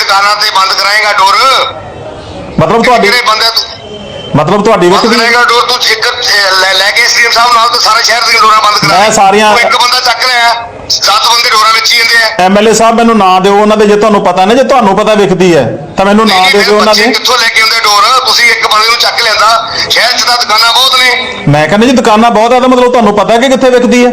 ਦੁਕਾਨਾਂ ਤੇ ਬੰਦ ਕਰਾਏਗਾ ਡੋਰ? ਮਤਲਬ ਤੁਹਾਡੀ ਕਿਹੜੇ ਬੰਦੇ ਤੂੰ ਮਤਲਬ ਤੁਹਾਡੀ ਵਿੱਚ ਬੰਦ ਵੀ ਕਰਾਏਗਾ ਡੋਰ ਤੂੰ ਇੱਕ ਲੈ ਲੈ ਕੇ ਸੀਐਮ ਸਾਹਿਬ ਨਾਲ ਤਾਂ ਸਾਰੇ ਸ਼ਹਿਰ ਦੀਆਂ ਡੋਰਾਂ ਬੰਦ ਕਰਾ ਮੈਂ। ਸਾਰੀਆਂ- ਤੂੰ ਇੱਕ ਬੰਦਾ ਚੱਕ ਲਿਆ ਸੱਤ ਬੰਦੇ ਡੋਰਾਂ ਵਿੱਚ ਹੀ ਜਾਂਦੇ ਆ। ਐਮਐਲਏ ਸਾਹਿਬ ਮੈਨੂੰ ਨਾਂ ਦਿਓ ਉਹਨਾਂ ਦੇ ਜੇ ਤੁਹਾਨੂੰ ਪਤਾ ਨਾ ਜੇ ਤੁਹਾਨੂੰ ਪਤਾ ਵਿਖਦੀ ਹੈ ਤਾਂ ਮੈਨੂੰ ਨਾਂ ਦੇ ਦਿਓ ਉਹਨਾਂ ਬੱਚੇ ਦੇ। ਕਿੱਥੋਂ ਲੈ ਕੇ ਆਉਂਦੇ ਡੋਰ? ਤੁਸੀਂ ਇੱਕ ਬੰਦੇ ਨੂੰ ਚੱਕ ਲਿਆਂਦਾ ਸ਼ਹਿਰ 'ਚ ਤਾਂ ਦੁਕਾਨਾਂ ਬਹੁਤ ਨੇ। ਮੈਂ ਕਹਿੰਦਾ ਜੀ ਦੁਕਾਨਾਂ ਬਹੁਤ ਆ ਤਾਂ ਮਤਲਬ ਤੁਹਾਨੂੰ ਪਤਾ ਕਿ ਕਿੱਥੇ ਵਿਕਦੀ ਹੈ।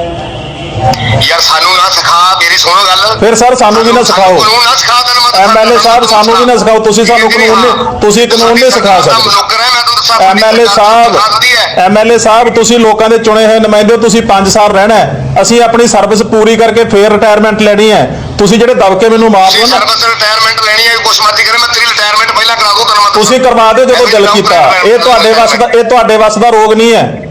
ਯਾਰ ਸਾਨੂੰ ਨਾ ਸਿਖਾ ਮੇਰੀ ਸੁਣੋ ਗੱਲ ਫਿਰ ਸਰ ਸਾਨੂੰ ਵੀ ਨਾ ਸਿਖਾਓ ਕਾਨੂੰਨ ਨਾ ਸਿਖਾ ਤੈਨੂੰ ਮੈਂ। MLA ਸਾਹਿਬ ਸਾਨੂੰ ਵੀ ਨਾ ਸਿਖਾਓ, ਤੁਸੀਂ ਸਾਨੂੰ ਕਾਨੂੰਨ ਹਾਂ। ਤੁਸੀਂ ਕਾਨੂੰਨ ਨਹੀਂ ਸਿਖਾ ਸਕਦੇ। ਐਮਐਲਏ ਸਾਹਿਬ। ਐਮਐਲਏ ਸਾਹਿਬ ਤੁਸੀਂ ਲੋਕਾਂ ਦੇ ਚੁਣੇ ਹੋਏ ਨੁਮਾਇੰਦੇ ਤੁਸੀਂ 5 ਸਾਲ ਰਹਿਣਾ। ਅਸੀਂ ਆਪਣੀ ਸਰਵਿਸ ਪੂਰੀ ਕਰਕੇ ਫੇਰ ਰਿਟਾਇਰਮੈਂਟ ਲੈਣੀ ਹੈ ਤੁਸੀਂ ਜਿਹੜੇ ਦਬਕੇ ਮੈਨੂੰ ਮਾਰ ਦਿਓ ਨਾ ਸਰਵਿਸ ਰਿਟਾਇਰਮੈਂਟ ਲੈਣੀ ਹੈ ਕੁਛ ਮਰਜ਼ੀ ਕਰੇ ਮੈਂ ਤੇਰੀ ਰਿਟਾਇਰਮੈਂਟ ਪਹਿਲਾਂ ਕਰਾ ਦੂੰ ਤੈਨੂੰ ਤੁਸੀਂ ਕਰਵਾ ਦਿਓ ਜਦੋਂ ਦਿਲ ਕੀਤਾ ਇਹ ਤੁਹਾਡੇ ਵੱਸ ਦਾ ਇਹ ਤੁਹਾਡੇ ਵੱਸ ਦਾ ਰੋਗ ਨਹੀਂ ਹੈ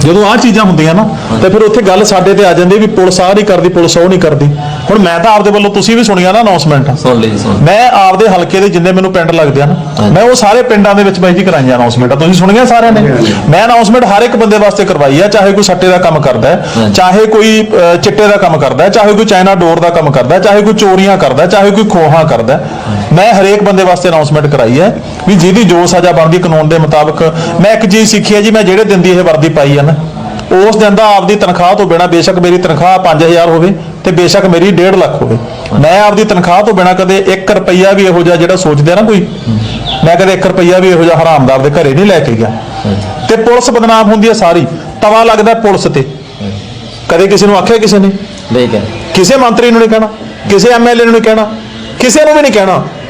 ਜਦੋਂ ਆ ਚੀਜ਼ਾਂ ਹੁੰਦੀਆਂ ਨਾ ਤੇ ਫਿਰ ਉੱਥੇ ਗੱਲ ਸਾਡੇ ਤੇ ਆ ਜਾਂਦੀ ਵੀ ਪੁਲਿਸ ਆਹ ਨਹੀਂ ਕਰਦੀ ਪੁਲਿਸ ਉਹ ਨਹੀਂ ਕਰਦੀ। ਹੁਣ ਮੈਂ ਤਾਂ ਆਪਦੇ ਵੱਲੋਂ ਤੁਸੀਂ ਵੀ ਸੁਣੀਆਂ ਨਾ ਅਨਾਉਂਸਮੈਂਟ ਸੁਣ ਲਈ ਸੁਣ ਮੈਂ ਆਪਦੇ ਹਲਕੇ ਦੇ ਜਿੰਨੇ ਮੈਨੂੰ ਪਿੰਡ ਲੱਗਦੇ ਆ ਨਾ ਮੈਂ ਉਹ ਸਾਰੇ ਪਿੰਡਾਂ ਦੇ ਵਿੱਚ ਬਾਈ ਜੀ ਕਰਾਈਆਂ ਅਨਾਉਂਸਮੈਂਟਾਂ ਤੁਸੀਂ ਸੁਣੀਆਂ ਸਾਰਿਆਂ ਨੇ? ਮੈਂ ਅਨਾਉਂਸਮੈਂਟ ਹਰ ਇੱਕ ਬੰਦੇ ਵਾਸਤੇ ਕਰਵਾਈ ਆ ਚਾਹੇ ਕੋਈ ਸੱਟੇ ਦਾ ਕੰਮ ਕਰਦਾ ਹੈ। ਚਾਹੇ ਕੋਈ ਚਿੱਟੇ ਦਾ ਕੰਮ ਕਰਦਾ ਹੈ ਚਾਹੇ ਕੋਈ ਚਾਈਨਾ ਡੋਰ ਦਾ ਕੰਮ ਕਰਦਾ ਹੈ ਚਾਹੇ ਕੋਈ ਚੋਰੀਆਂ ਕਰਦਾ ਹੈ ਚਾਹੇ ਕੋਈ ਖੋਹਾਂ ਕਰਦਾ ਹੈ। ਮੈਂ ਹਰੇਕ ਬੰਦੇ ਵਾਸਤੇ ਅਨਾਉਂਸਮੈਂਟ ਕਰਾਈ ਹੈ ਵੀ ਜਿਹਦੀ ਜੋ ਸਜ਼ਾ ਬਣਦੀ ਕਾਨੂੰਨ ਦੇ ਮੁਤਾਬਕ ਮੈਂ ਇੱਕ ਚੀਜ਼ ਸਿੱਖੀ ਹੈ ਜੀ ਮੈਂ ਜਿਹੜੇ ਦਿਨ ਦੀ ਇਹ ਵਰਦੀ ਪਾਈ ਹੈ ਨਾ ਉਸ ਦਿਨ ਦਾ ਆਪਦੀ ਤਨਖਾਹ ਤੋਂ ਬਿਨਾ ਬੇਸ਼ੱਕ ਮੇਰੀ ਤਨਖਾਹ 5000 ਹੋਵੇ ਤੇ ਬੇਸ਼ੱਕ ਮੇਰੀ 1.5 ਲੱਖ ਹੋਵੇ। ਮੈਂ ਆਪਦੀ ਤਨਖਾਹ ਤੋਂ ਬਿਨਾ ਕਦੇ 1 ਰੁਪਈਆ ਵੀ ਇਹੋ ਜਿਹਾ ਜਿਹੜਾ ਸੋਚਦੇ ਆ ਨਾ ਕੋਈ ਮੈਂ ਕਦੇ 1 ਰੁਪਈਆ ਵੀ ਇਹੋ ਜਿਹਾ ਹਰਾਮਦਾਰ ਦੇ ਘਰੇ ਨਹੀਂ ਲੈ ਕੇ ਗਿਆ। ਤੇ ਪੁਲਿਸ ਬਦਨਾਮ ਹੁੰਦੀ ਹੈ ਸਾਰੀ ਤਵਾ ਲੱਗਦਾ ਪੁਲਿਸ ਤੇ। ਕਦੇ ਕਿਸੇ ਨੂੰ ਆਖਿਆ ਕਿਸੇ ਨੇ? ਠੀਕ ਹੈ ਕਿਸੇ ਮੰਤਰੀ ਨੂੰ ਨਹੀਂ ਕਹਿਣਾ ਕਿਸੇ ਐਮਐਲਏ ਨੂੰ ਨਹੀਂ ਕਹਿਣਾ ਕਿਸੇ ਨੂੰ ਵੀ ਨਹੀਂ ਕਹਿਣਾ।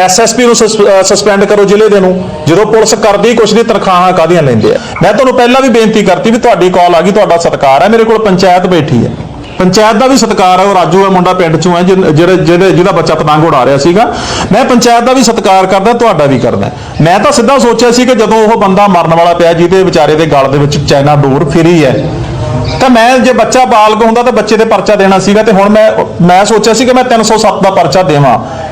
ਐਸਐਸਪੀ ਨੂੰ ਸਸਪੈਂਡ ਕਰੋ ਜ਼ਿਲ੍ਹੇ ਦੇ ਨੂੰ, ਜਦੋਂ ਪੁਲਿਸ ਕਰਦੀ ਕੁਛ ਦੀ ਤਨਖਾਹਾਂ ਕਾਦੀਆਂ ਲੈਂਦੇ ਆ। ਮੈਂ ਤੁਹਾਨੂੰ ਪਹਿਲਾਂ ਵੀ ਬੇਨਤੀ ਕਰਤੀ ਵੀ ਤੁਹਾਡੀ ਕਾਲ ਆ ਗਈ, ਤੁਹਾਡਾ ਸਤਿਕਾਰ ਹੈ ਮੇਰੇ ਕੋਲ ਪੰਚਾਇਤ ਬੈਠੀ ਹੈ ਪੰਚਾਇਤ ਦਾ ਵੀ ਸਤਿਕਾਰ ਹੈ ਉਹ ਰਾਜੂ ਹੈ ਮੁੰਡਾ ਪਿੰਡ ਚੋਂ ਹੈ ਜਿਹੜੇ ਜਿਹੜੇ ਜਿਹਦਾ ਬੱਚਾ ਪਤੰਗ ਉਡਾ ਰਿਹਾ ਸੀਗਾ। ਮੈਂ ਪੰਚਾਇਤ ਦਾ ਵੀ ਸਤਿਕਾਰ ਕਰਦਾ, ਤੁਹਾਡਾ ਵੀ ਕਰਦਾ। ਮੈਂ ਤਾਂ ਸਿੱਧਾ ਸੋਚਿਆ ਸੀ ਕਿ ਜਦੋਂ ਉਹ ਬੰਦਾ ਮਰਨ ਵਾਲਾ ਪਿਆ, ਜਿਹਦੇ ਵਿਚਾਰੇ ਦੇ ਗਲ ਦੇ ਵਿੱਚ ਚਾਈਨਾ ਡੋਰ ਫਿਰੀ ਹੈ, ਤਾਂ ਮੈਂ ਜੇ ਬੱਚਾ ਬਾਲਗ ਹੁੰਦਾ ਤਾਂ ਬੱਚੇ ਤੇ ਪਰਚਾ ਦੇਣਾ ਸੀਗਾ, ਤੇ ਹੁਣ ਮੈਂ ਮੈਂ ਸੋਚਿਆ ਸੀ ਕਿ ਮੈਂ 307 ਦਾ ਪਰਚਾ ਦੇਵਾਂ।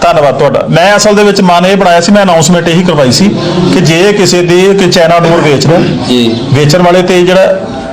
ਧੰਨਵਾਦ ਤੁਹਾਡਾ। ਮੈਂ ਅਸਲ ਦੇ ਵਿੱਚ ਮਨ ਇਹ ਬਣਾਇਆ ਸੀ ਮੈਂ ਅਨਾਉਂਸਮੈਂਟ ਇਹੀ ਕਰਵਾਈ ਸੀ ਕਿ ਜੇ ਕਿਸੇ ਦੀ ਕਿ ਚਾਈਨਾ ਡੋਰ ਵੇਚਦਾ ਜੀ। ਵੇਚਣ ਵਾਲੇ ਤੇ ਜਿਹੜਾ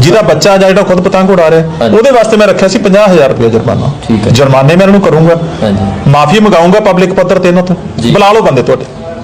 ਜਿਹਦਾ ਬੱਚਾ ਜਾਂ ਜਿਹੜਾ ਖੁਦ ਪਤੰਗ ਉਡਾ ਰਿਹਾ। ਉਹਦੇ ਵਾਸਤੇ ਮੈਂ ਰੱਖਿਆ ਸੀ 50000 ਰੁਪਏ ਜੁਰਮਾਨਾ ਠੀਕ ਹੈ। ਜੁਰਮਾਨੇ ਮੈਂ ਇਹਨਾਂ ਨੂੰ ਕਰੂੰਗਾ ਹਾਂਜੀ ਮਾਫੀ ਮੰਗਾਉਂਗਾ ਪਬਲਿਕ ਪੱਧਰ ਤੇ ਇਹਨਾਂ ਤੋਂ। ਬੁਲਾ ਲਓ ਬੰਦੇ ਤੁਹਾਡੇ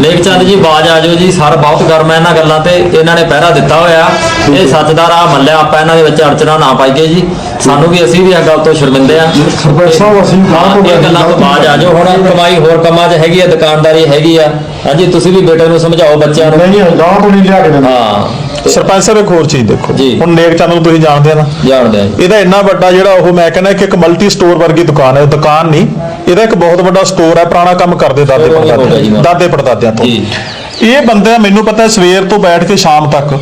ਲੇਖ ਚੰਦ ਜੀ ਬਾਜ ਆ ਜਾਓ ਜੀ ਸਰ ਬਹੁਤ ਗਰਮ ਹੈ ਇਹਨਾਂ ਗੱਲਾਂ ਤੇ ਇਹਨਾਂ ਨੇ ਪਹਿਰਾ ਦਿੱਤਾ ਹੋਇਆ। ਇਹ ਸੱਚ ਦਾ ਰਾਹ ਮੱਲਿਆ ਆਪਾਂ ਇਹਨਾਂ ਦੇ ਵਿੱਚ ਅੜਚਣਾ ਨਾ ਪਾਈਏ ਜੀ। ਸਾਨੂੰ ਵੀ ਅਸੀਂ ਵੀ ਇਹ ਗੱਲ ਤੋਂ ਸ਼ਰਮਿੰਦੇ ਆ ਸਰਪੰਚ ਸਾਹਿਬ, ਅਸੀਂ ਗਾਂਹ ਤੋਂ ਇਹ ਗੱਲਾਂ ਤੋਂ ਬਾਜ ਆ ਜਾਓ। ਹੁਣ ਕਮਾਈ ਹੋਰ ਕੰਮਾਂ 'ਚ ਹੈਗੀ ਆ ਦੁਕਾਨਦਾਰੀ ਹੈਗੀ ਆ। ਹਾਂਜੀ ਤੁਸੀਂ ਵੀ ਬੇਟੇ ਨੂੰ ਸਮਝਾਓ ਬੱਚਿਆਂ ਨੂੰ। ਨਹੀਂ ਗਾਂ ਤੋਂ ਨਹੀਂ ਲਿਆ ਕੇ ਦਿੰਦੇ। ਹਾਂ। ਤੇ ਸਰਪੰਚ ਸਾਹਿਬ ਇੱਕ ਹੋਰ ਚੀਜ਼ ਦੇਖੋ। ਜੀ। ਹੁਣ ਨੇਕ ਚੰਦ ਨੂੰ ਤੁਸੀਂ ਜਾਣਦੇ ਆ ਨਾ। ਜਾਣਦੇ ਆ ਜੀ। ਇਹਦਾ ਇੰਨਾ ਵੱਡਾ ਜਿਹੜਾ ਉਹ ਮੈਂ ਕਹਿੰਦਾ ਕਿ ਇੱਕ ਮਲਟੀ ਸਟੋਰ ਵਰਗੀ ਦੁਕਾਨ ਹੈ ਦੁਕਾਨ ਨਹੀਂ। ਇਹਦਾ ਇੱਕ ਬਹੁਤ ਵੱਡਾ ਸਟੋਰ ਹੈ ਪੁਰਾਣਾ ਕੰਮ ਕਰਦੇ ਦਾਦੇ ਉਹ ਹੋ ਗਿਆ ਜੀ ਪੜਦਾਦੇ ਨਾਲ। ਦਾਦੇ ਪੜਦਾਦਿਆਂ ਤੋਂ। ਇਹ ਬੰਦਾ ਮੈਨੂੰ ਪਤਾ ਸਵੇਰ ਤੋਂ ਬੈਠ ਕੇ ਸ਼ਾਮ ਤੱਕ।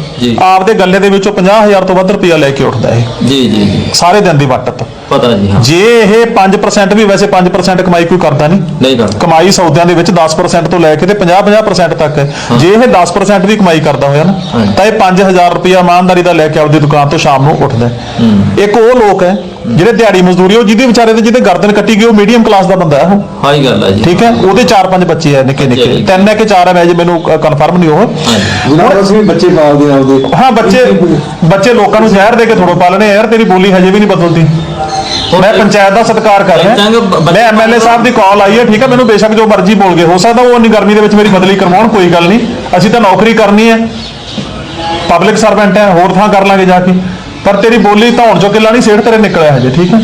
ਆਪਦੇ ਗੱਲੇ ਦੇ ਵਿੱਚੋਂ 50000 ਤੋਂ ਵੱਧ ਰੁਪਇਆ ਲੈ ਕੇ ਉੱਠਦਾ ਹੈ ਜੀ ਜੀ ਸਾਰੇ ਦਿਨ ਦੀ ਵੱਟਤ ਪਤਾ ਜੀ ਹਾਂ। ਜੇ ਇਹ 5% ਵੀ ਵੈਸੇ 5% ਕਮਾਈ ਕੋਈ ਕਰਦਾ ਨਹੀਂ। ਨਹੀਂ ਕਰਦਾ। ਕਮਾਈ ਸੌਦਿਆਂ ਦੇ ਵਿੱਚ 10% ਤੋਂ ਲੈ ਕੇ ਤੇ 50-50% ਤੱਕ ਹੈ। ਜੇ ਇਹ 10% ਵੀ ਕਮਾਈ ਕਰਦਾ ਹੋਇਆ ਨਾ। ਤਾਂ ਇਹ 5000 ਰੁਪਇਆ ਇਮਾਨਦਾਰੀ ਦਾ ਲੈ ਕੇ ਆਪਦੀ ਦੁਕਾਨ ਤੋਂ ਸ਼ਾਮ ਨੂੰ ਉੱਠਦਾ। ਇੱਕ ਉਹ ਲੋਕ ਹੈ ਜਿਹੜੇ ਦਿਹਾੜੀ ਮਜ਼ਦੂਰੀ ਉਹ ਜਿਹਦੇ ਵਿਚਾਰੇ ਤੇ ਜਿਹਦੇ ਗਰਦਨ ਕੱਟੀ ਗਈ ਉਹ ਮੀਡੀਅਮ ਕਲਾਸ ਦਾ ਬੰਦਾ ਹੈ। ਉਹ ਹਾਂ ਹੀ ਗੱਲ ਹੈ ਜੀ। ਠੀਕ ਹੈ? ਉਹਦੇ 4-5 ਬੱਚੇ ਹੈ ਨਿੱਕੇ ਨਿੱਕੇ। ਤਿੰਨ ਹੈ ਕਿ ਚਾਰ ਹੈ ਮੈਂ ਜੇ ਮੈਨੂੰ ਕਨਫਰਮ ਨਹੀਂ ਉਹ। ਹਾਂਜੀ। ਜਨਾਬ ਅਸੀਂ ਵੀ ਬੱਚੇ ਪਾਲਦੇ ਆ ਆਪਦੇ ਹਾਂ ਬੱਚੇ ਬੱਚੇ ਲੋਕਾਂ ਨੂੰ ਜ਼ਹਿਰ ਦੇ ਕੇ ਥੋੜੋ ਪਾਲਣੇ ਆ ਯਾਰ ਤੇਰੀ ਬੋਲੀ ਹਜੇ ਵੀ ਨਹੀਂ ਬਦਲਦੀ। ਮੈਂ ਪੰਚਾਇਤ ਦਾ ਸਤਿਕਾਰ ਕਰ ਰਿਹਾ। ਚੰਗਾ, ਬ- ਬੱਚੇ ਮੈਂ ਐਮਐਲਏ ਸਾਹਿਬ ਦੀ ਕਾਲ ਆਈ ਹੈ ਠੀਕ ਹੈ? ਮੈਨੂੰ ਬੇਸ਼ੱਕ ਜੋ ਮਰਜ਼ੀ ਬੋਲ ਗਏ। ਹੋ ਸਕਦਾ ਉਹ ਇੰਨੀ ਗਰਮੀ ਦੇ ਵਿੱਚ ਮੇਰੀ ਬਦਲੀ ਕਰਵਾਉਣ ਕੋਈ ਗੱਲ ਨਹੀਂ। ਅਸੀਂ ਤਾਂ ਨੌਕਰੀ ਕਰਨੀ ਹੈ। ਪਬਲਿਕ ਸਰਵੈਂਟ ਹੈ ਹੋਰ ਥਾਂ ਕਰ ਲਾਂਗੇ ਜਾ ਕੇ। ਪਰ ਤੇਰੀ ਬੋਲੀ ਧੌਣ ਚੋਂ ਕਿੱਲਾ ਨਹੀਂ ਸੇਠ ਤੇਰੇ ਨਿਕਲਿਆ ਹਜੇ ਠੀਕ ਹੈ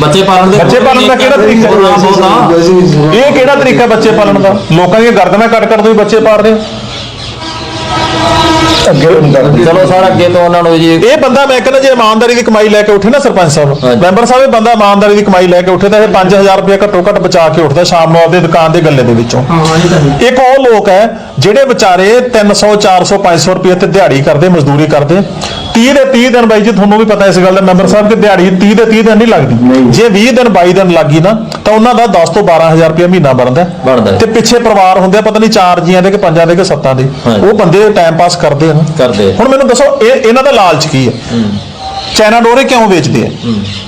ਬੱਚੇ ਪਾਲਣ ਦੇ ਬੱਚੇ ਪਾਲਣ ਦਾ ਕਿਹੜਾ ਤਰੀਕਾ ਵੀ ਇਹ ਕਿਹੜਾ ਤਰੀਕਾ ਹੈ ਬੱਚੇ ਪਾਲਣ ਦਾ ਲੋਕਾਂ ਦੀਆਂ ਗਰਦਨਾਂ ਕੱਟ ਕੱਟ ਤੁਸੀਂ ਬੱਚੇ ਪਾਲ ਰਹੇ ਹੋ ਅੱਗੇ ਚਲੋ ਸਰ ਅੱਗੇ ਤੋਂ ਉਹਨਾਂ ਨੂੰ ਜੀ ਇਹ ਬੰਦਾ ਮੈਂ ਕਹਿੰਦਾ ਜੇ ਇਮਾਨਦਾਰੀ ਦੀ ਕਮਾਈ ਲੈ ਕੇ ਉੱਠੇ ਨਾ ਸਰਪੰਚ ਸਾਹਿਬ ਹਾਂਜੀ। ਮੈਂਬਰ ਸਾਹਿਬ ਇਹ ਬੰਦਾ ਇਮਾਨਦਾਰੀ ਦੀ ਕਮਾਈ ਲੈ ਕੇ ਉੱਠੇ ਤਾਂ ਇਹ 5000 ਰੁਪਏ ਘੱਟੋ ਘੱਟ ਬਚਾ ਕੇ ਉੱਠਦਾ ਸ਼ਾਮ ਨੂੰ ਆਪਦੇ ਦੁਕਾਨ ਦੇ ਗੱਲੇ ਦੇ ਵਿੱਚੋਂ ਇੱਕ ਉਹ ਲੋਕ ਹੈ ਜਿਹੜੇ ਵਿਚਾਰੇ 300 400 500 ਰੁਪਏ ਤੇ ਦਿਹਾੜੀ ਕਰਦੇ ਮਜ਼ਦੂਰੀ ਕਰਦੇ 30 ਦੇ 30 ਦਿਨ ਬਾਈ ਜੀ ਤੁਹਾਨੂੰ ਵੀ ਪਤਾ ਇਸ ਗੱਲ ਦਾ ਮੈਂਬਰ ਸਾਹਿਬ ਕਿ ਦਿਹਾੜੀ 30 ਦੇ 30 ਦਿਨ ਨਹੀਂ ਲੱਗਦੀ। ਜੇ 20 ਦਿਨ 22 ਦਿਨ ਲੱਗੀ ਨਾ ਤਾਂ ਉਹਨਾਂ ਦਾ 10 ਤੋਂ 12000 ਰੁਪਏ ਮਹੀਨਾ ਬਣਦਾ। ਤੇ ਪਿੱਛੇ ਪਰਿਵਾਰ ਹੁੰਦੇ ਆ ਪਤਾ ਨਹੀਂ ਚਾਰ ਜੀਆਂ ਦੇ ਕਿ ਪੰਜਾਂ ਦੇ ਕਿ ਸੱਤਾਂ ਦੇ। ਉਹ ਬੰਦੇ ਟਾਈਮ ਪਾਸ ਕਰਦੇ ਆ ਨਾ। ਕਰਦੇ। ਹੁਣ ਮੈਨੂੰ ਦੱਸੋ ਇਹ ਇਹਨਾਂ ਦਾ ਲਾਲਚ ਕੀ ਹੈ। ਚਾਈਨਾ ਡੋਰ ਇਹ ਕਿਉਂ ਵੇਚਦੇ ਆ?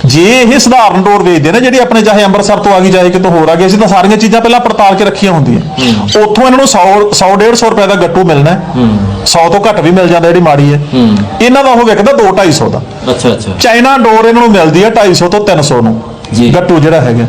ਜੇ ਇਹ ਸਧਾਰਨ ਡੋਰ ਵੇਚਦੇ ਨੇ ਜਿਹੜੀ ਆਪਣੇ ਚਾਹੇ ਅੰਮ੍ਰਿਤਸਰ ਤੋਂ ਆ ਗਈ ਚਾਹੇ ਕਿਤੋਂ ਹੋਰ ਆ ਗਈ ਅਸੀਂ ਤਾਂ ਸਾਰੀਆਂ ਚੀਜ਼ਾਂ ਪਹਿਲਾਂ ਪੜਤਾਲ ਕੇ ਰੱਖੀਆਂ ਹੁੰਦੀਆਂ। ਉੱਥੋਂ ਇਹਨਾਂ ਨੂੰ 100 100 150 ਰੁਪਏ ਦਾ ਗੱਟੂ ਮਿਲਣਾ ਹੈ। 100 ਤੋਂ ਘੱਟ ਵੀ ਮਿਲ ਜਾਂਦਾ ਜਿਹੜੀ ਮਾੜੀ ਹੈ। ਇਹਨਾਂ ਦਾ ਉਹ ਵਿਕਦਾ 2 250 ਦਾ। ਅੱਛਾ ਅੱਛਾ। ਚਾਈਨਾ ਡੋਰ ਇਹਨਾਂ ਨੂੰ ਮਿਲਦੀ ਹੈ 250 ਤੋਂ 300 ਨੂੰ ਜੀ। ਗੱਟੂ ਜਿਹੜਾ ਹੈਗਾ।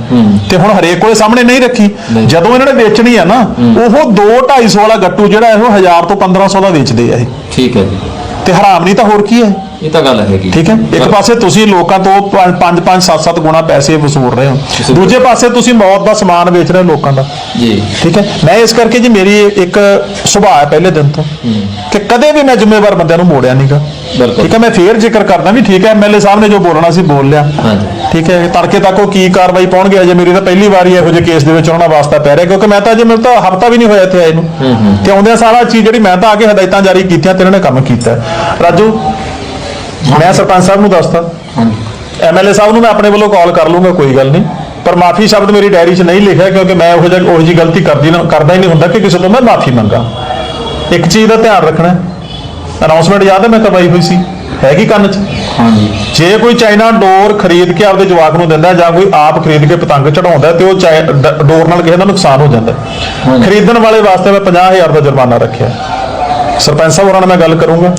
ਤੇ ਹੁਣ ਹਰੇਕ ਕੋਲੇ ਸਾਹਮਣੇ ਨਹੀਂ ਰੱਖੀ। ਜਦੋਂ ਇਹਨਾਂ ਨੇ ਵੇਚਣੀ ਆ ਨਾ ਉਹ 2 250 ਵਾਲਾ ਗੱਟੂ ਜਿਹੜਾ ਇਹ 1000 ਤੋਂ 1500 ਦਾ ਵੇਚਦੇ ਆ ਇਹ। ਠੀਕ ਹੈ ਜੀ। ਤੇ ਹਰਾਮ ਨਹੀਂ ਤਾਂ ਹੋਰ ਕੀ ਹੈ? ਇਹ ਤਾਂ ਗੱਲ ਹੈਗੀ। ਠੀਕ ਹੈ? ਇੱਕ ਪਾਸੇ ਤੁਸੀਂ ਲੋਕਾਂ ਤੋਂ 5 5 7 7 ਗੁਣਾ ਪੈਸੇ ਵਸੂਲ ਰਹੇ ਹੋ। ਦੂਜੇ ਪਾਸੇ ਤੁਸੀਂ ਮੌਤ ਦਾ ਸਮਾਨ ਵੇਚ ਰਹੇ ਹੋ ਲੋਕਾਂ ਦਾ। ਜੀ। ਠੀਕ ਹੈ? ਮੈਂ ਇਸ ਕਰਕੇ ਜੀ ਮੇਰੀ ਇੱਕ ਸੁਭਾਅ ਹੈ ਪਹਿਲੇ ਦਿਨ ਤੋਂ ਕਿ ਕਦੇ ਵੀ ਮੈਂ ਜ਼ਿੰਮੇਵਾਰ ਬੰਦਿਆਂ ਨੂੰ ਮੋੜਿਆ ਨਹੀਂਗਾ। ਠੀਕ ਹੈ? ਮੈਂ ਫੇਰ ਜ਼ਿਕਰ ਕਰਦਾ ਵੀ ਠੀਕ ਹੈ ਐਮਐਲਏ ਸਾਹਿਬ ਨੇ ਜੋ ਬੋਲਣਾ ਸੀ ਬੋਲ ਲਿਆ। ਹਾਂਜੀ। ਠੀਕ ਹੈ? ਤੜਕੇ ਤੱਕ ਉਹ ਕੀ ਕਾਰਵਾਈ ਪਾਉਣਗੇ? ਅਜੇ ਮੇਰੀ ਤਾਂ ਪਹਿਲੀ ਵਾਰੀ ਇਹੋ ਜਿਹੇ ਕੇਸ ਦੇ ਵਿੱਚ ਆਉਣਾ ਵਾਸਤਾ ਪੈ ਰਿਹਾ ਕਿਉਂਕਿ ਮੈਂ ਤਾਂ ਅਜੇ ਮੈਨੂੰ ਤਾਂ ਹਫਤਾ ਵੀ ਨਹੀਂ ਹੋਇਆ ਇੱਥੇ ਆਏ ਨੂੰ। ਤੇ ਆਉਂਦਿਆਂ ਸਾਰਾ ਚੀਜ਼ ਜਿਹੜੀ ਮੈਂ ਤਾਂ ਆ ਕੇ ਹਦਾਇਤਾਂ ਜਾਰੀ ਕੀਤੀਆਂ ਤੇ ਇਹਨਾਂ ਨੇ ਕੰਮ ਕੀਤਾ। ਰਾਜੂ ਮੈਂ ਸਰਪੰਚ ਸਾਹਿਬ ਨੂੰ ਦੱਸਤਾ ਐਮਐਲਏ ਸਾਹਿਬ ਨੂੰ ਮੈਂ ਆਪਣੇ ਵੱਲੋਂ ਕਾਲ ਕਰ ਲੂੰਗਾ ਕੋਈ ਗੱਲ ਨਹੀਂ। ਪਰ ਮਾਫੀ ਸ਼ਬਦ ਮੇਰੀ ਡਾਇਰੀ 'ਚ ਨਹੀਂ ਲਿਖਿਆ ਕਿਉਂਕਿ ਮੈਂ ਉਹੋ ਜਿਹਾ ਉਹੋ ਜਿਹੀ ਗਲਤੀ ਕਰਦੀ ਨਾ ਕਰਦਾ ਹੀ ਨਹੀਂ ਹੁੰਦਾ ਕਿ ਕਿਸੇ ਤੋਂ ਮੈਂ ਮਾਫੀ ਮੰਗਾ। ਇੱਕ ਚੀਜ਼ ਦਾ ਧਿਆਨ ਰੱਖਣਾ ਅਨਾਉਂਸਮੈਂਟ ਯਾਦ ਹੈ ਮੈਂ ਕਰਵਾਈ ਹੋਈ ਸੀ। ਹੈਗੀ ਕੰਨ 'ਚ? ਹਾਂਜੀ। ਜੇ ਕੋਈ ਚਾਈਨਾ ਡੋਰ ਖਰੀਦ ਕੇ ਆਪਦੇ ਜਵਾਕ ਨੂੰ ਦਿੰਦਾ ਜਾਂ ਕੋਈ ਆਪ ਖਰੀਦ ਕੇ ਪਤੰਗ ਚੜਾਉਂਦਾ ਤੇ ਉਹ ਡੋਰ ਨਾਲ ਕਿਸੇ ਦਾ ਨੁਕਸਾਨ ਹੋ ਜਾਂਦਾ। ਖਰੀਦਣ ਵਾਲੇ ਵਾਸਤੇ ਮੈਂ 50000 ਦਾ ਜੁਰਮਾਨਾ ਰੱਖਿਆ ਸਰਪੰਚ ਸਾਹਿਬ ਹੋਰਾਂ ਨਾਲ ਮੈਂ ਗੱਲ ਕਰੂੰਗਾ।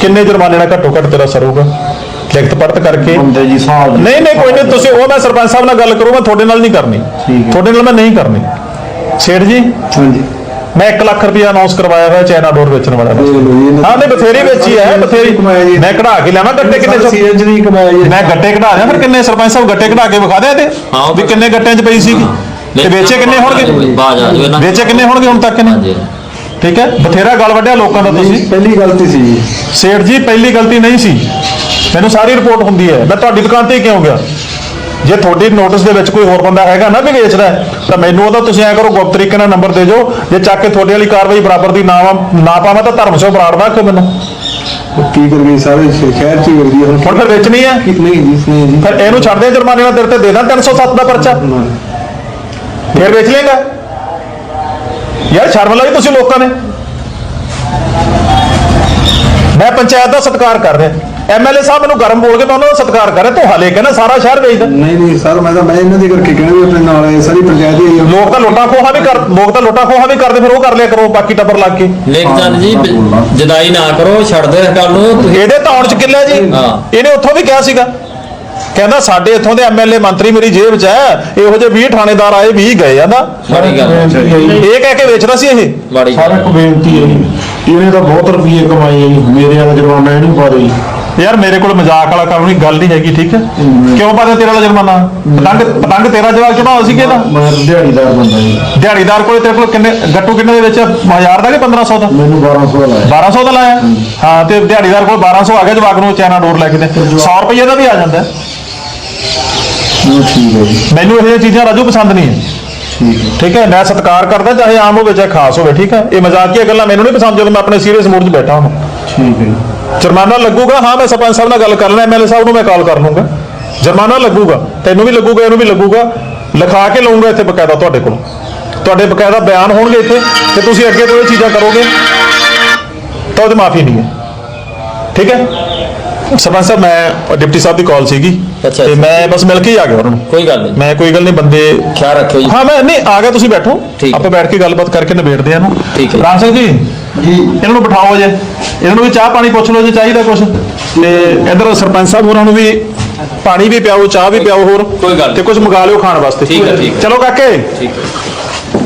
ਕਿੰਨੇ ਜੁਰਮਾਨੇ ਨਾਲ ਘੱਟੋ ਘੱਟ ਤੇਰਾ ਸਰੂਗਾ ਲਿਖਤ ਪੜਤ ਕਰਕੇ? ਹੁੰਦੇ ਜੀ ਸਾਲ ਨਹੀਂ ਨਹੀਂ ਕੋਈ ਨਹੀਂ ਤੁਸੀਂ ਉਹ ਮੈਂ ਸਰਪੰਚ ਸਾਹਿਬ ਨਾਲ ਗੱਲ ਕਰੂੰਗਾ ਤੁਹਾਡੇ ਨਾਲ ਨਹੀਂ ਕਰਨੀ। ਠੀਕ ਹੈ। ਤੁਹਾਡੇ ਨਾਲ ਮੈਂ ਨਹੀਂ ਕਰਨੀ। ਸੇਠ ਜੀ? ਹਾਂਜੀ। ਮੈਂ 1 ਲੱਖ ਰੁਪਇਆ ਅਨਾਉਂਸ ਕਰਵਾਇਆ ਹੋਇਆ ਚਾਈਨਾ ਡੋਰ ਵੇਚਣ ਵਾਲਾ ਦੇਖ ਲਓ ਜੀ ਇਹਨਾਂ- ਹਾਂ ਨਹੀਂ ਬਥੇਰੀ ਵੇਚੀ ਹੈ ਬਥੇਰੀ। ਕਮਾਇਆ ਜੀ। ਮੈਂ ਕਢਾ ਕੇ ਲਿਆਵਾਂ ਗੱਟੇ ਕਿੰਨੇ ਚ ਚ ਨਹੀਂ ਕਮਾਇਆ ਜੀ। ਮੈਂ ਗੱਟੇ ਕਢਾ ਦਿਆਂ ਫਿਰ ਕਿੰਨੇ ਸਰਪੰਚ ਸਾਹਿਬ ਗੱਟੇ ਕਢਾ ਕੇ ਵਿਖਾ ਦਿਆਂ ਤੇ ਹਾਂ, ਉਹ ਵੀ ਕਿੰਨੇ ਗੱਟਿਆਂ 'ਚ ਪਈ ਸੀਗੀ? ਤੇ ਵੇਚੇ ਕਿੰਨੇ ਹੋਣਗੇ? ਬਾਜ ਆ ਇਹਨਾਂ ਵੇਚੇ ਕਿੰਨੇ ਹੋਣਗੇ ਹੁਣ ਤੱਕ ਹਾਂਜੀ। ਇਹਨੇ ਠੀਕ ਹੈ? ਬਥੇਰਾ ਗਲ ਵੱਢਿਆ ਲੋਕਾਂ ਦਾ ਤੁਸੀਂ। ਪਹਿਲੀ ਗਲਤੀ ਸੀ। ਜੀ ਸੇਠ ਜੀ ਪਹਿਲੀ ਗਲਤੀ ਨਹੀਂ ਸੀ। ਮੈਨੂੰ ਸਾਰੀ ਰਿਪੋਰਟ ਹੁੰਦੀ ਹੈ। ਮੈਂ ਤੁਹਾਡੀ ਦੁਕਾਨ ਤੇ ਕਿਉਂ ਗਿਆ? ਜੇ ਤੁਹਾਡੀ ਨੋਟਿਸ ਦੇ ਵਿੱਚ ਕੋਈ ਹੋਰ ਬੰਦਾ ਹੈਗਾ ਨਾ ਵੀ ਵੇਚਦਾ ਤਾਂ ਮੈਨੂੰ ਉਹਦਾ ਤੁਸੀਂ ਐ ਕਰੋ ਗੁਪਤ ਤਰੀਕੇ ਨਾਲ ਨੰਬਰ ਦੇ ਦਿਓ ਜੇ ਚੱਕ ਕੇ ਤੁਹਾਡੇ ਵਾਲੀ ਕਾਰਵਾਈ ਬਰਾਬਰ ਦੀ ਨਾ ਨਾ ਪਾਵਾਂ ਤਾਂ ਧਰਮ ਸੋ ਬਰਾੜਦਾ ਕਿ ਮੈਨੂੰ? ਕੀ ਕਰ ਗਈ ਸਾਰੇ ਸ਼ਹਿਰ ਚ ਹੀ ਕਰਦੀ ਹੁਣ ਫਿਰ ਵੇਚਣੀ ਹੈ? ਨਹੀਂ ਜੀ ਨਹੀਂ ਜੀ। ਫਿਰ ਇਹਨੂੰ ਛੱਡ ਦੇ ਜੁਰਮਾਨੇ ਨਾਲ ਤੇਰੇ ਤੇ ਦੇ ਦਾਂ 307 ਦਾ ਪਰਚਾ। ਫਿਰ ਵੇਚ ਲੇਗਾ ਯਾਰ ਸ਼ਰਮ ਲਾਈ ਤੁਸੀਂ ਲੋਕਾਂ ਨੇ। ਮੈਂ ਪੰਚਾਇਤ ਦਾ ਸਤਿਕਾਰ ਕਰ ਰਿਹਾ। ਐਮਐਲਏ ਸਾਹਿਬ ਮੈਨੂੰ ਗਰਮ ਬੋਲ ਕੇ ਮੈਂ ਉਹਨਾਂ ਦਾ ਸਤਿਕਾਰ ਕਰਿਆ ਤੂੰ ਹਲੇ ਕਹਿੰਦਾ ਸਾਰਾ ਸ਼ਹਿਰ ਵੇਚਦਾ ਨਹੀਂ ਨਹੀਂ ਸਰ ਮੈਂ ਤਾਂ ਮੈਂ ਇਹਨਾਂ ਦੇ ਕਰਕੇ ਕਹਿਣਾ ਵੀ ਆਪਣੇ ਨਾਲ ਆਏ ਸਾਰੀ ਪੰਚਾਇਤ ਹੀ ਆਈ। ਲੋਕ ਤਾਂ ਲੁੱਟਾਂ ਖੋਹਾਂ ਵੀ ਕਰ ਲੋਕ ਤਾਂ ਲੁੱਟਾਂ ਖੋਹਾਂ ਵੀ ਕਰਦੇ ਫਿਰ ਉਹ ਕਰ ਲਿਆ ਕਰੋ ਬਾਕੀ ਟੱਬਰ ਲੱਗ ਕੇ। ਲੇਖ ਚੰਦ ਜੀ ਜਦਾਈ ਨਾ ਕਰੋ ਛੱਡ ਦਿਓ ਇਸ ਗੱਲ ਨੂੰ ਇਹਦੇ ਧੌਣ ਚ ਕਿੱਲਾ ਜੀ। ਇਹਨੇ ਉੱਥੋਂ ਵੀ ਕਿਹਾ ਸੀਗਾ। ਕਹਿੰਦਾ ਸਾਡੇ ਇੱਥੋਂ ਦੇ ਐਮਐਲਏ ਮੰਤਰੀ ਮੇਰੀ ਜੇਬ 'ਚ ਹੈ ਇਹੋ ਜਿਹੇ 20 ਥਾਣੇਦਾਰ ਆਏ 20 ਗਏ ਜਾਂਦਾ ਮਾੜੀ ਗੱਲ ਹੈ। ਇਹ ਕਹਿ ਕੇ ਵੇਚਦਾ ਸੀ ਇਹ? ਮਾੜੀ ਗੱਲ ਸਾਰਾ। ਇੱਕ ਬੇਨਤੀ ਹੈ ਜੀ। ਇਹਨੇ ਤਾਂ ਬਹੁਤ ਰੁਪਏ ਕਮਾਏ ਆ ਜੀ। ਮੇਰੇ ਵਾਲਾ ਜੁਰਮਾਨਾ ਇਹਨੂੰ ਪਾ ਦਿਓ ਜੀ। ਯਾਰ ਮੇਰੇ ਕੋਲ ਮਜ਼ਾਕ ਵਾਲਾ ਕੰਮ ਨਹੀਂ ਗੱਲ ਨਹੀਂ ਹੈਗੀ ਠੀਕ ਹੈ? ਕਿਉਂ ਪਾਦੇ ਤੇਰਾ ਵਾਲਾ ਜੁਰਮਾਨਾ? ਪਤੰਗ ਪਤੰਗ ਤੇਰਾ ਜਵਾਬ ਚੜਾਉ ਸੀ ਕਿਹਦਾ ਮੈਂ ਦਿਹਾੜੀਦਾਰ ਬੰਦਾ ਜੀ। ਦਿਹਾੜੀਦਾਰ ਕੋਲੇ ਤੇਰੇ ਕੋਲ ਕਿੰਨੇ ਗੱਟੂ ਕਿੰਨੇ ਦੇ ਵਿੱਚ? 1000 ਦਾ ਕਿ 1500 ਦਾ? ਮੈਨੂੰ 1200 ਦਾ ਲਾਇਆ। 1200 ਦਾ ਲਾਇਆ? ਹਾਂ। ਤੇ ਦਿਹਾੜੀਦਾਰ ਕੋਲ 1200 ਆ ਗਿਆ ਜਵਾਕ ਨੂੰ ਚਾਈਨਾ ਡੋਰ ਲੈ ਕੇ ਦੇ 100 ਰੁਪਏ ਦਾ ਵੀ ਆ ਜਾਂਦਾ। ਮੈਨੂੰ ਇਹ ਚੀਜ਼ਾਂ ਰਾਜੂ ਪਸੰਦ ਨਹੀਂ ਹੈ। ਠੀਕ ਹੈ। ਮੈਂ ਸਤਿਕਾਰ ਕਰਦਾ ਚਾਹੇ ਆਮ ਹੋਵੇ ਚਾਹੇ ਖਾਸ ਹੋਵੇ ਠੀਕ ਹੈ? ਇਹ ਮਜ਼ਾਕੀਆ ਗੱਲਾਂ ਮੈਨੂੰ ਨਹੀਂ ਪਸੰਦ ਜਦੋਂ ਮੈਂ ਆਪਣੇ ਸੀਰੀਅਸ ਮੂਡ 'ਚ ਬੈਠਾ ਹਾਂ ਠੀਕ ਹੈ ਜੁਰਮਾਨਾ ਲੱਗੂਗਾ ਹਾਂ ਮੈਂ ਸਰਪੰਚ ਸਾਹਿਬ ਨਾਲ ਗੱਲ ਕਰ ਲੈਣਾ ਐਮਐਲਏ ਸਾਹਿਬ ਨੂੰ ਮੈਂ ਕਾਲ ਕਰ ਲੂੰਗਾ ਜੁਰਮਾਨਾ ਲੱਗੂਗਾ ਤੈਨੂੰ ਵੀ ਲੱਗੂਗਾ ਇਹਨੂੰ ਵੀ ਲੱਗੂਗਾ ਲਿਖਾ ਕੇ ਲਊਂਗਾ ਇੱਥੇ ਬਕਾਇਦਾ ਤੁਹਾਡੇ ਕੋਲ। ਤੁਹਾਡੇ ਬਕਾਇਦਾ ਬਿਆਨ ਹੋਣਗੇ ਇੱਥੇ ਤੇ ਤੁਸੀਂ ਅੱਗੇ ਤੋਂ ਇਹ ਚੀਜ਼ਾਂ ਕਰੋਗੇ ਤਾਂ ਉਹਦੀ ਮਾਫੀ ਨਹੀਂ ਹੈ। ਠੀਕ ਹੈ? ਸਰਪੰਚ ਸਾਹਿਬ ਮੈਂ ਡਿਪਟੀ ਸਾਹਿਬ ਦੀ ਕਾਲ ਸੀਗੀ ਤੇ। ਮੈਂ ਬਸ ਮਿਲ ਕੇ ਹੀ ਆ ਗਿਆ ਉਹਨਾਂ ਨੂੰ। ਕੋਈ ਗੱਲ ਨਹੀਂ। ਮੈਂ ਕੋਈ ਗੱਲ ਨਹੀਂ ਬੰਦੇ ਖਿਆਲ ਰੱਖਿਓ ਜੀ। ਹਾਂ ਮੈਂ ਨਹੀਂ ਆ ਗਿਆ ਤੁਸੀਂ ਬੈਠੋ। ਆਪਾਂ ਬੈਠ ਕੇ ਗੱਲਬਾਤ ਕਰਕੇ ਨਿਬੇੜਦੇ ਆ ਹੈ। ਰਾਮ ਸਿੰਘ ਜੀ ਜੀ। ਇਹਨਾਂ ਨੂੰ ਬਿਠਾਓ ਜੇ। ਇਹਨਾਂ ਨੂੰ ਵੀ ਚਾਹ ਪਾਣੀ ਪੁੱਛ ਲਓ ਜੇ ਚਾਹੀਦਾ ਕੁਝ ਤੇ ਇਧਰ ਸਰਪੰਚ ਸਾਹਿਬ ਹੋਰਾਂ ਨੂੰ ਵੀ ਪਾਣੀ ਵੀ ਪਿਆਓ ਚਾਹ ਵੀ ਪਿਆਓ ਹੋਰ। ਕੋਈ ਗੱਲ ਤੇ ਕੁਝ ਮੰਗਾ ਲਿਓ ਖਾਣ ਵਾਸਤੇ। ਠੀਕ ਹੈ, ਠੀਕ। ਚਲੋ ਕਾਕੇ। ਠੀਕ ਹੈ।